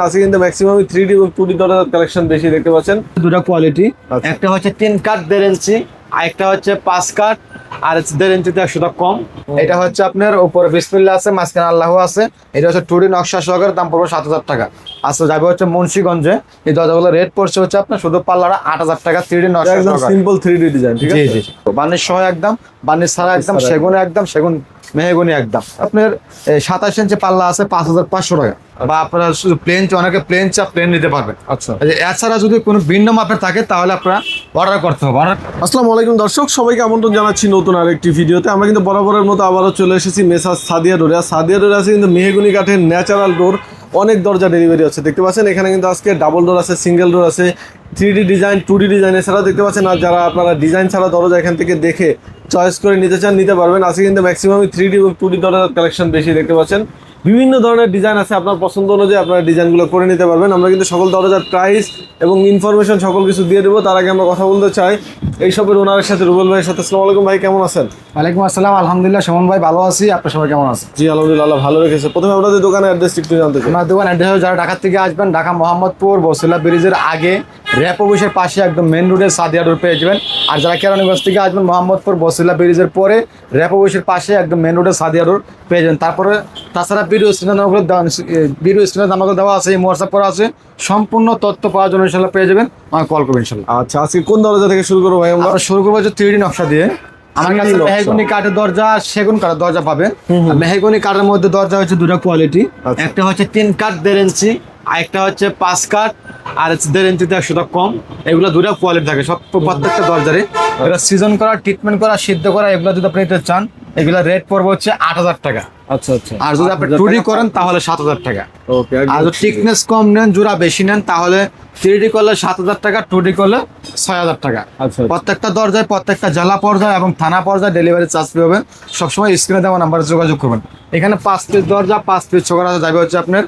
আছে কিন্তু maximum three D এবং টু ডি দরজার কালেকশন বেশি দেখতে পাচ্ছেন। দুটো কোয়ালিটি আচ্ছা। একটা হচ্ছে তিন কাঠ দেড় ইঞ্চি আর একটা হচ্ছে পাঁচ কাঠ আর দেড় ইঞ্চিতে একশো কম। এটা হচ্ছে আপনার উপরে বিসমিল্লা আছে মাঝখানে আল্লাহ আছে। এটা হচ্ছে টুডি নকশা সহকারে দাম পড়বে সাত হাজার টাকা। আচ্ছা যাবে হচ্ছে মুন্সিগঞ্জে। এই দরজাগুলো রেট পড়ছে হচ্ছে আপনার শুধু পাল্লাটা আট হাজার টাকা থ্রি নকশা একদম সিম্পল থ্রি ডি ডিজাইন ঠিক জি আছে? বানির সহ একদম বানির ছাড়া একদম। সেগুনে একদম সেগুন মেহগুনি একদম। আপনার সাতাশ ইঞ্চি পাল্লা আছে পাঁচ হাজার পাঁচশো টাকা। বা আপনারা শুধু প্লেন অনেকে প্লেন চা প্লেন নিতে পারবেন। আচ্ছা। এছাড়া যদি কোনো ভিন্ন মাপের থাকে তাহলে আপনারা অর্ডার করতে হবে। আসসালামু আলাইকুম দর্শক সবাইকে আমন্ত্রণ জানাচ্ছি নতুন আরেকটি ভিডিওতে। আমরা কিন্তু বরাবরের মতো আবারও চলে এসেছি মেসাজ সাদিয়া ডোরে আর সাদিয়া ডোরে আছে কিন্তু মেহগুনি কাঠের ন্যাচারাল ডোর অনেক দরজা ডেলিভারি আছে দেখতে পাচ্ছেন? এখানে কিন্তু আজকে ডাবল ডোর আছে সিঙ্গেল ডোর আছে three D design two D design এছাড়াও দেখতে পাচ্ছেন। আর যারা আপনারা ডিজাইন ছাড়া দরজা এখান থেকে দেখে চয়েস করে নিতে চান নিতে পারবেন। আজকে কিন্তু ম্যাক্সিমাম থ্রি ডি এবং টু ডি দরজার কালেকশন বেশি দেখতে পাচ্ছেন। বিভিন্ন ধরনের ডিজাইন আছে আপনার পছন্দ অনুযায়ী আপনারা ডিজাইনগুলো করে নিতে পারবেন। আমরা কিন্তু সকল দরজার প্রাইস এবং ইনফরমেশন সকল কিছু দিয়ে দেবো। তার আগে আমরা কথা বলতে চাই এই এইসবের ওনারের সাথে রুবেল ভাইয়ের সাথে। আসসালামু আলাইকুম ভাই কেমন আছেন? ওয়ালাইকুম আসসালাম আলহামদুলিল্লাহ সুমন ভাই ভালো আছি। আপনার সবাই কেমন আছে জি আলহামদুলিল্লাহ ভালো রেখেছে। প্রথমে আপনাদের দোকানের অ্যাড্রেস একটু জানতে চাই। আমার দোকান অ্যাড্রেস যারা ঢাকা থেকে আসবেন ঢাকা মোহাম্মদপুর বসিলা ব্রিজের আগে। র্যাপ অফিসের পাশে একদম মেন রোডের সাদিয়া রোড পেয়ে যাবেন। আর যারা কেরানীগঞ্জ থেকে আসবেন মোহাম্মদপুর বসিলা ব্রিজের পরে র্যাপ অফিসের পাশে একদম মেন রোডের সাদিয়া রোড পেয়ে যাবেন। তারপরে তাছাড়া ভিডিও স্ক্রিনের নামগুলো ভিডিও স্ক্রিনের নামগুলো দেওয়া আছে হোয়াটসঅ্যাপ করা আছে। সম্পূর্ণ তথ্য পাওয়ার জন্য ইনশাল্লাহ পেয়ে যাবেন। আমাকে কল করবেন ইনশাল্লাহ। আচ্ছা আজকে কোন দরজা থেকে শুরু করব ভাই আমরা? শুরু করব হচ্ছে থ্রি নকশা দিয়ে। আমার কাছে। কাঠের দরজা সেগুন কাঠের দরজা পাবেন। কাঠের মধ্যে দরজা হচ্ছে দুটো কোয়ালিটি আচ্ছা। একটা হচ্ছে তিন কাঠ দেড় ইঞ্চি আর একটা হচ্ছে পাঁচ কাঠ। আর দেড় ইঞ্চিতে একশো টাকা কম। এগুলো দুটো কোয়ালিটি থাকে। সব প্রত্যেকটা দরজারে এগুলো সিজন করা ট্রিটমেন্ট করা সিদ্ধ করা এগুলো যদি আপনি নিতে চান এগুলো রেট পড়বে হচ্ছে আট হাজার টাকা। আচ্ছা আচ্ছা। আর যদি আপনি টুডি করেন তাহলে সাত হাজার টাকা। আর যদি টিকনেস কম নেন জোড়া বেশি নেন তাহলে থ্রি করলে সাত হাজার টাকা টু করলে ছয় হাজার টাকা। আচ্ছা প্রত্যেকটা দরজায় প্রত্যেকটা জেলা পর্যায়ে এবং থানা পর্যায়ে ডেলিভারি চার্জ পেবেন। সবসময় স্ক্রিনে দেওয়া নাম্বারে যোগাযোগ করবেন। এখানে পাঁচ পিস দরজা পাঁচ পিস চোখা যাবে হচ্ছে আপনার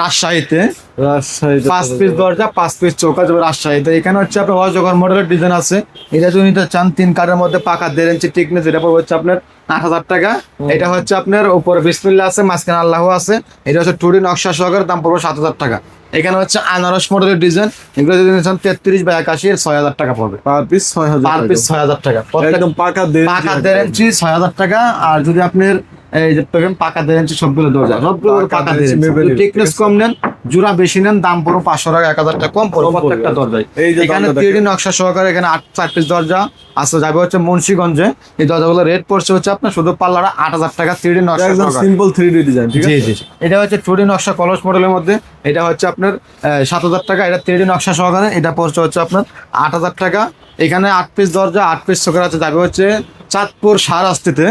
রাজশাহীতে। রাজশাহী পাঁচ পিস দরজা পাঁচ পিস চৌকা যাবে রাজশাহীতে। এখানে হচ্ছে আপনার অজগর মডেলের ডিজাইন আছে। এটা যদি নিতে চান তিন কাঠের মধ্যে পাকা দেড় ইঞ্চি টিকনেস এটা পড়বে হচ্ছে আপনার আট হাজার টাকা। এটা হচ্ছে আপনার উপরে বিসমিল্লা আছে মাঝখানে আল্লাহ আছে। এটা হচ্ছে টুডি নকশা সহকারে দাম পড়বে সাত হাজার টাকা। এখানে হচ্ছে আনারস মডেলের ডিজাইন এগুলো যদি নিতে চান তেত্রিশ বা একাশি ছয় হাজার টাকা পড়বে। পার পিস ছয় হাজার পার পিস ছয় হাজার টাকা। একদম পাকা পাকা দেড় ইঞ্চি ছয় হাজার টাকা। আর যদি আপনার এই যে পাকা ইঞ্চি সবগুলো দরজা সবগুলো পাকা মেপে টিকনেস কম নেন জোড়া বেশি নেন দাম পড়ো পাঁচশো টাকা এক হাজার টাকা কম পড়ো প্রত্যেকটা। দরজায়। এখানে তিনটি নকশা সহকারে এখানে আট চার পিস দরজা আছে যাবে হচ্ছে মুন্সিগঞ্জে। এই দরজাগুলো রেট পড়ছে হচ্ছে আপনার শুধু পাল্লাটা আট হাজার টাকা তিনটি নকশা সিম্পল থ্রি ডি ডিজাইন ঠিক আছে? এটা হচ্ছে টুডি নকশা কলস মডেলের মধ্যে। এটা হচ্ছে আপনার সাত হাজার টাকা এটা থ্রি নকশা সহকারে। এটা পড়ছে হচ্ছে আপনার আট হাজার টাকা। এখানে আট পিস দরজা আট পিস চোখের আছে যাবে হচ্ছে চাঁদপুর সার সারাস্তিতে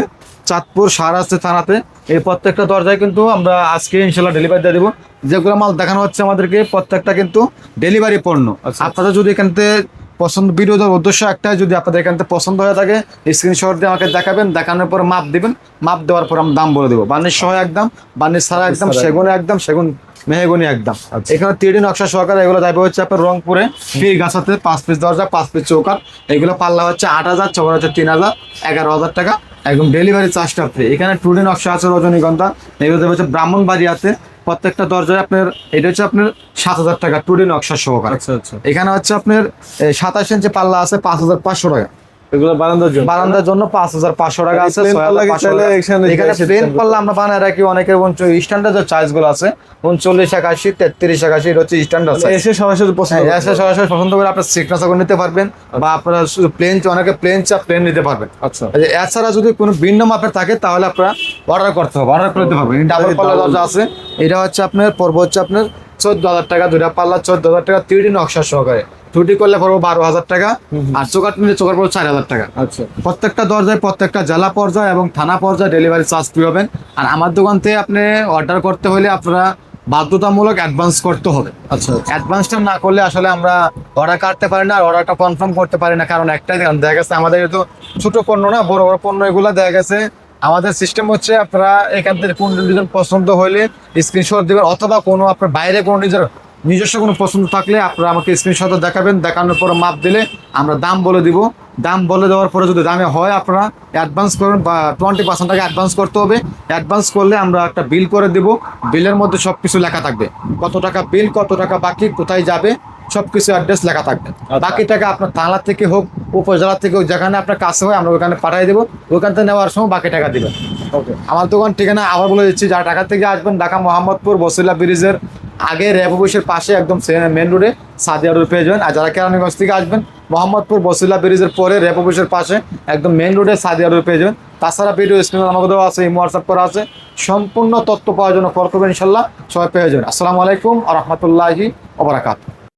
চাঁদপুর সারাস্তি থানাতে। এই প্রত্যেকটা দরজায় কিন্তু আমরা আজকে ইনশাল্লাহ ডেলিভারি দিয়ে দেবো। যেগুলো মাল দেখানো হচ্ছে আমাদেরকে প্রত্যেকটা কিন্তু ডেলিভারি পণ্য। আচ্ছা। আপনারা যদি এখান থেকে পছন্দ দেওয়ার উদ্দেশ্য একটাই যদি আপনাদের এখান থেকে পছন্দ হয়ে থাকে স্ক্রিনশট দিয়ে আমাকে দেখাবেন দেখানোর পর মাপ দিবেন। মাপ দেওয়ার পর আমি দাম বলে দেবো। বানির সহ একদম বানির ছাড়া একদম। সেগুন একদম সেগুন মেহগুনি একদম। এখানে তিনটি নকশা সহকারে এগুলো যাবে হচ্ছে আপনার রংপুরে ফির গাছাতে পাঁচ পিস দরজা পাঁচ পিস চৌকাট এগুলো পাল্লা হচ্ছে আট হাজার চৌকাট হচ্ছে তিন হাজার এগারো হাজার টাকা। একদম ডেলিভারি চার্জটা ফ্রি এখানে টুডি নকশা আছে রজনীগন্ধা। এগুলো ব্রাহ্মণ হচ্ছে ব্রাহ্মণবাড়িয়াতে। প্রত্যেকটা দরজায় আপনার এটা হচ্ছে আপনার সাত হাজার টাকা টুডে নকশা সহকারে। আচ্ছা আচ্ছা। এখানে হচ্ছে আপনার সাতাশ ইঞ্চি পাল্লা আছে পাঁচ হাজার পাঁচশো টাকা। এগুলো বারান্দার জন্য। বারান্দার জন্য পাঁচ হাজার পাঁচশো টাকা আছে 6,500 পাল্লা কি চাইলে টাকা। এখানে এখানে এসে প্লেন দিতে পাল্লা আমরা বানায় রাখি অনেকের স্ট্যান্ডার্ড যে চার্জগুলো আছে উনচল্লিশ একাশি তেত্রিশ একাশি এটা হচ্ছে স্ট্যান্ডার্ড এসে সরাসরি পছন্দ এসে সরাসরি পছন্দ করে আপনার সিগনেচার করে নিতে পারবেন বা আপনারা শুধু প্লেন অনেকে প্লেন চা প্লেন নিতে পারবেন। আচ্ছা। এছাড়া যদি কোনো ভিন্ন মাপের থাকে তাহলে আপনারা অর্ডার করতে হবে। অর্ডার করতে পারবেন। ডাবল পাল্লা দরজা আছে এটা হচ্ছে আপনার পর্ব হচ্ছে আপনার চোদ্দ হাজার টাকা দুটা পাল্লা চোদ্দ হাজার টাকা তিনটি নকশা সহকারে। দুটি করলে পড়ব বারো হাজার টাকা আর চোকাট নিলে চোকার পড়ব চার হাজার টাকা। আচ্ছা। প্রত্যেকটা দরজায় প্রত্যেকটা জেলা পর্যায়ে এবং থানা পর্যায়ে ডেলিভারি চার্জ ফ্রি হবেন। আর আমার দোকান থেকে আপনি অর্ডার করতে হলে আপনারা বাধ্যতামূলক অ্যাডভান্স করতে হবে। আচ্ছা আচ্ছা। অ্যাডভান্সটা না করলে আসলে আমরা অর্ডার কাটতে পারি না আর অর্ডারটা কনফার্ম করতে পারি না কারণ একটাই কারণ দেখা গেছে আমাদের তো ছোট পণ্য না বড় বড় পণ্য এগুলো দেখা গেছে। আমাদের সিস্টেম হচ্ছে আপনারা এখান থেকে কোন ডিজাইন পছন্দ হলে স্ক্রিনশট দেবেন অথবা কোনো আপনার বাইরে কোনো ডিজাইন নিজস্ব কোনো পছন্দ থাকলে আপনারা আমাকে স্ক্রিনশট দেখাবেন দেখানোর পরে মাপ দিলে আমরা দাম বলে দিব। দাম বলে দেওয়ার পরে যদি দামে হয় আপনারা অ্যাডভান্স করুন বা টোয়েন্টি পার্সেন্ট টাকা অ্যাডভান্স করতে হবে। অ্যাডভান্স করলে আমরা একটা বিল করে দিব। বিলের মধ্যে সব কিছু লেখা থাকবে। কত টাকা বিল কত টাকা বাকি কোথায় যাবে সব কিছু অ্যাড্রেস লেখা থাকবে। বাকি টাকা আপনার থানা থেকে হোক উপজেলা থেকে হোক যেখানে আপনার কাছে হয় আমরা ওখানে পাঠিয়ে দেবো। ওখান থেকে নেওয়ার সময় বাকি টাকা দেবেন। ওকে আমার দোকান ঠিকানা আবার বলে দিচ্ছি। যারা ঢাকা থেকে আসবেন ঢাকা মোহাম্মদপুর বসিলা ব্রিজের আগে র্যাব অফিসের পাশে একদম মেন রোডে সাদিয়া রোড পেয়ে যাবেন। আর যারা কেরানীগঞ্জ থেকে আসবেন, মোহাম্মদপুর বসিল্লা ব্রিজের পরে র্যাব অফিসের পাশে একদম মেন রোডে সাদিয়া রোড পেয়ে যাবেন। তাছাড়া ভিডিও স্ক্রিনে আমাকে দেওয়া আছে হোয়াটসঅ্যাপ করা আছে। সম্পূর্ণ তথ্য পাওয়ার জন্য কল করবেন ইনশাল্লাহ, সবাই পেয়ে যাবেন। আসসালামু আলাইকুম রহমতুল্লাহি ওবরাকাত